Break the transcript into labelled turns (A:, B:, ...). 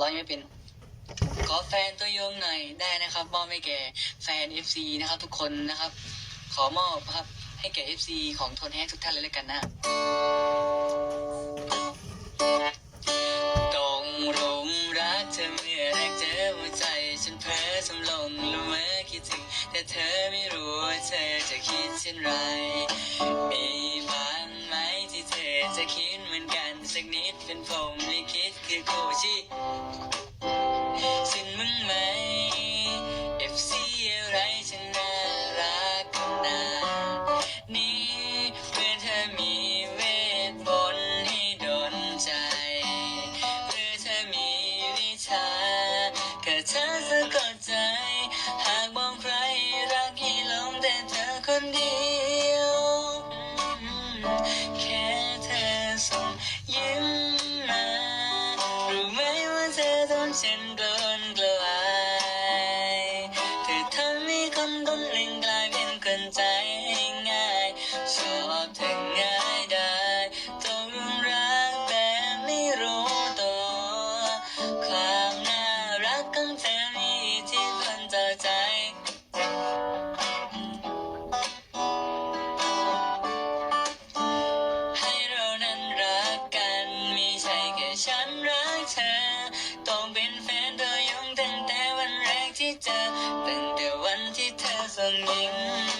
A: ร้องยังไม่เป็น ขอแฟนตัวยงหน่อยได้นะครับมอบให้แก่แฟน FC นะครับ ทุกคนนะครับ ขอมอบครับให้แก่ FC ของทนแฮกทุกท่านเลยแล้วกันนะตรงรุมรักเธอเมื่อแรกเจอหัวใจ ฉันเพ้อสำลงละเมอคิดถึง แต่เธอไม่รู้ว่าเธอจะคิดเช่นไร มีบ้างไหมที่เธอจะคิดเหมือนกัน สักนิดเป็นผมลิขิตคือโคชิ คนเดียว แค่เธอส่งยิ้มมารู้ไหมว่าเธอทำฉันกลนกลายเธอทำให้คนคนหนึ่งกลายเป็นคนใจง่ายชอบเธอง่ายได้ตกหลุมรักแต่ไม่รู้ตัว ความน่ารักของเธอ เป็นแต่วันที่เธอส่งยิ้ม